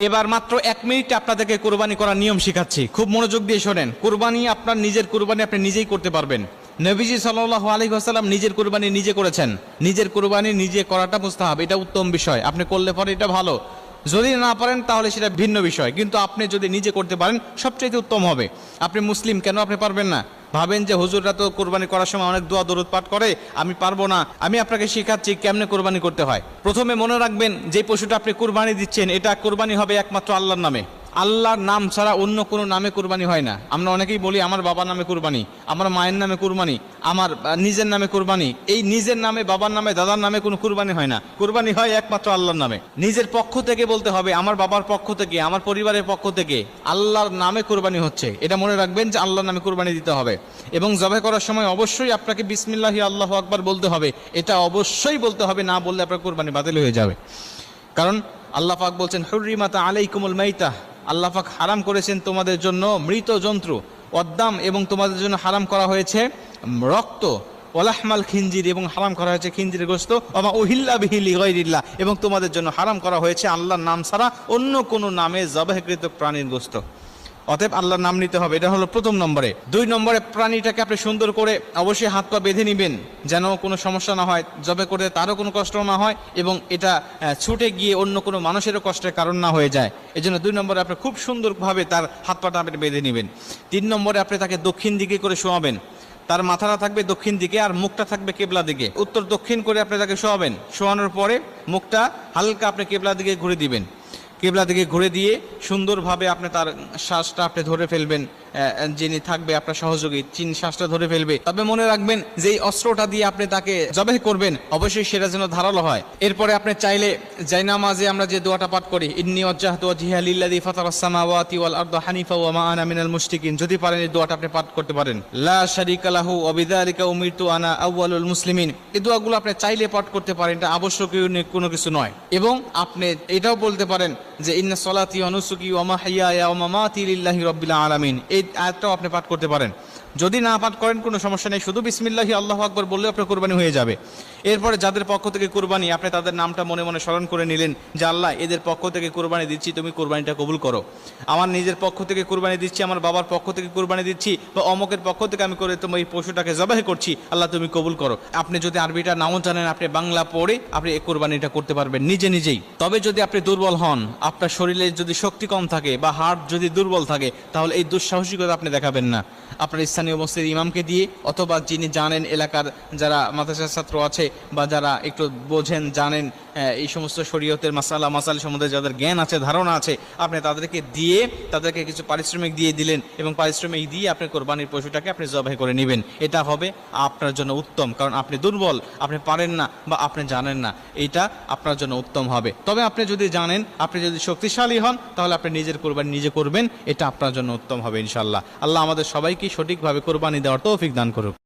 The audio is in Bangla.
এবার মাত্র এক মিনিট আপনাদেরকে কোরবানি করার নিয়ম শিখাচ্ছি। খুব মনোযোগ দিয়ে শোনেন। কোরবানি আপনার নিজের কোরবানি আপনি নিজেই করতে পারবেন। নবীজি সাল্লাহ আলী আসাল্লাম নিজের কোরবানি নিজে করেছেন। নিজের কোরবানি নিজে করাটা মুস্তাহাব, এটা উত্তম বিষয়। আপনি করলে পরে এটা ভালো। যদি না পারেন, তাহলে সেটা ভিন্ন বিষয়। কিন্তু আপনি যদি নিজে করতে পারেন সবচেয়ে উত্তম হবে। আপনি মুসলিম, কেন আপনি পারবেন না? ভাবেন যে হুজুররা তো কোরবানি করার সময় অনেক দোয়া দরুদ পাঠ করে, আমি পারব না। আমি আপনাকে শেখাচ্ছি কেমনে কোরবানি করতে হয়। প্রথমে মনে রাখবেন, যে পশুটা আপনি কোরবানি দিচ্ছেন, এটা কোরবানি হবে একমাত্র আল্লাহর নামে। আল্লাহর নাম ছাড়া অন্য কোনো নামে কুরবানি হয় না। আমরা অনেকেই বলি, আমার বাবার নামে কুরবানি, আমার মায়ের নামে কুরবানি, আমার নিজের নামে কুরবানি। এই নিজের নামে, বাবার নামে, দাদার নামে কোনো কুরবানি হয় না। কুরবানি হয় একমাত্র আল্লাহর নামে। নিজের পক্ষ থেকে বলতে হবে, আমার বাবার পক্ষ থেকে, আমার পরিবারের পক্ষ থেকে আল্লাহর নামে কুরবানি হচ্ছে। এটা মনে রাখবেন যে আল্লাহর নামে কুরবানি দিতে হবে। এবং জবাই করার সময় অবশ্যই আপনাকে বিসমিল্লাহি আল্লাহ আকবার বলতে হবে। এটা অবশ্যই বলতে হবে, না বললে আপনার কুরবানি বাতিল হয়ে যাবে। কারণ আল্লাহ পাক বলছেন, হুররিমাতা আলাইকুমুল মাইতা। আল্লাহ পাক হারাম করেছেন তোমাদের জন্য মৃত জন্তু, অদ্দাম এবং তোমাদের জন্য হারাম করা হয়েছে রক্ত, ওলাহমাল খিঞ্জির এবং হারাম করা হয়েছে খিঞ্জির গ্রস্ত অবা ওহিল্লা বিহিলি গৈরিল্লা এবং তোমাদের জন্য হারাম করা হয়েছে আল্লাহর নাম ছাড়া অন্য কোনো নামে জবাহকৃত প্রাণীর গোস্ত। অতএব আল্লাহর নাম নিতে হবে। এটা হলো প্রথম নম্বরে। দুই নম্বরে প্রাণীটাকে আপনি সুন্দর করে অবশ্যই হাত পা বেঁধে নেবেন, যেন কোনো সমস্যা না হয়, জবে করে তারও কোনো কষ্ট না হয় এবং এটা ছুটে গিয়ে অন্য কোনো মানুষেরও কষ্টের কারণ না হয়ে যায়। এই জন্য দুই নম্বরে আপনি খুব সুন্দরভাবে তার হাত পাটা আপনি বেঁধে নেবেন। তিন নম্বরে আপনি তাকে দক্ষিণ দিকে করে শোয়াবেন। তার মাথাটা থাকবে দক্ষিণ দিকে আর মুখটা থাকবে কেবলা দিকে। উত্তর দক্ষিণ করে আপনি তাকে শোয়াবেন। শোয়ানোর পরে মুখটা হালকা আপনি কেবলা দিকে ঘুরে দিবেন। কেবলা দিকে ঘুরে দিয়ে সুন্দরভাবে আপনি তার শ্বাসটা আপনি ধরে ফেলবেন যিনি থাকবে আপনার সহযোগী চিন শ্বাসটা ধরে ফেলবে। তবে মনে রাখবেন যে অস্ত্রটা দিয়ে আপনি তাকে জবাই করবেন, অবশ্যই সেটা যেন ধারালো হয়। এরপরে আপনি চাইলে জাইনামাজে আমরা যে দোয়াটা পাঠ করি, ইন্নি ওয়াজ্জাহতু ওয়াজহিয়া লিল্লাযী ফাতারাস সামাওয়াতি ওয়াল আরদা হানিফা ওয়া মা মিনাল মুশরিকিন। যদি পারেন এই দোয়াটা আপনি পাঠ করতে পারেন। লা শারিকা লাহু ওয়া বিযালিকা আনা আউয়ালুল মুসলিমিন। এই দোয়াগুলো আপনি চাইলে পাঠ করতে পারেন, এটা আবশ্যকীয় কোনো কিছু নয়। এবং আপনি এটাও বলতে পারেন যে ইন্না সলাতি ওয়া নুসুকি ওয়া মাহইয়ায়া ওয়া মামাতি লিল্লাহি রাব্বিল আলামিন। এই আয়াতটাও আপনি পাঠ করতে পারেন। যদি না পাঠ করেন, কোনো সমস্যা নেই। শুধু বিসমিল্লাহি, আল্লাহু আকবার বললেও আপনার কোরবানি হয়ে যাবে। এরপরে যাদের পক্ষ থেকে কোরবানি, আপনি তাদের নামটা মনে মনে স্মরণ করে নিলেন যে, আল্লাহ, এদের পক্ষ থেকে কোরবানি দিচ্ছি, তুমি কোরবানিটা কবুল করো। আমার নিজের পক্ষ থেকে কোরবানি দিচ্ছি, আমার বাবার পক্ষ থেকে কোরবানি দিচ্ছি, বা অমকের পক্ষ থেকে আমি করে তোমার এই পশুটাকে জবাহ করছি, আল্লাহ, তুমি কবুল করো। আপনি যদি আরবিটা নাও জানেন, আপনি বাংলা পড়ে আপনি এই কোরবানিটা করতে পারবেন নিজে নিজেই। তবে যদি আপনি দুর্বল হন আপনার শরীরে যদি শক্তি কম থাকে বা হার্ট যদি দুর্বল থাকে, তাহলে এই দুঃসাহসিকতা আপনি দেখাবেন না। আপনার স্থানীয় মসজিদ ইমামকে দিয়ে অথবা যিনি জানেন এলাকার যারা মাদ্রাসার ছাত্র আছে বা যারা একটু বোঝেন, জানেন এই সমস্ত শরীয়তের মাসালা মাসাল সম্বন্ধে যাদের জ্ঞান আছে, ধারণা আছে, আপনি তাদেরকে দিয়ে, তাদেরকে কিছু পারিশ্রমিক দিয়ে দিলেন এবং পারিশ্রমিক দিয়ে আপনি কোরবানির পশুটাকে আপনি জবাই করে নেবেন। এটা হবে আপনার জন্য উত্তম, কারণ আপনি দুর্বল, আপনি পারেন না বা আপনি জানেন না। এটা আপনার জন্য উত্তম হবে। তবে আপনি যদি জানেন, আপনি যদি শক্তিশালী হন, তাহলে আপনি নিজের কোরবানি নিজে করবেন, এটা আপনার জন্য উত্তম হবে ইনশাল্লাহ আল্লাহ আমাদের সবাইকে সঠিকভাবে কোরবানি দেওয়ার তৌফিক দান করুক।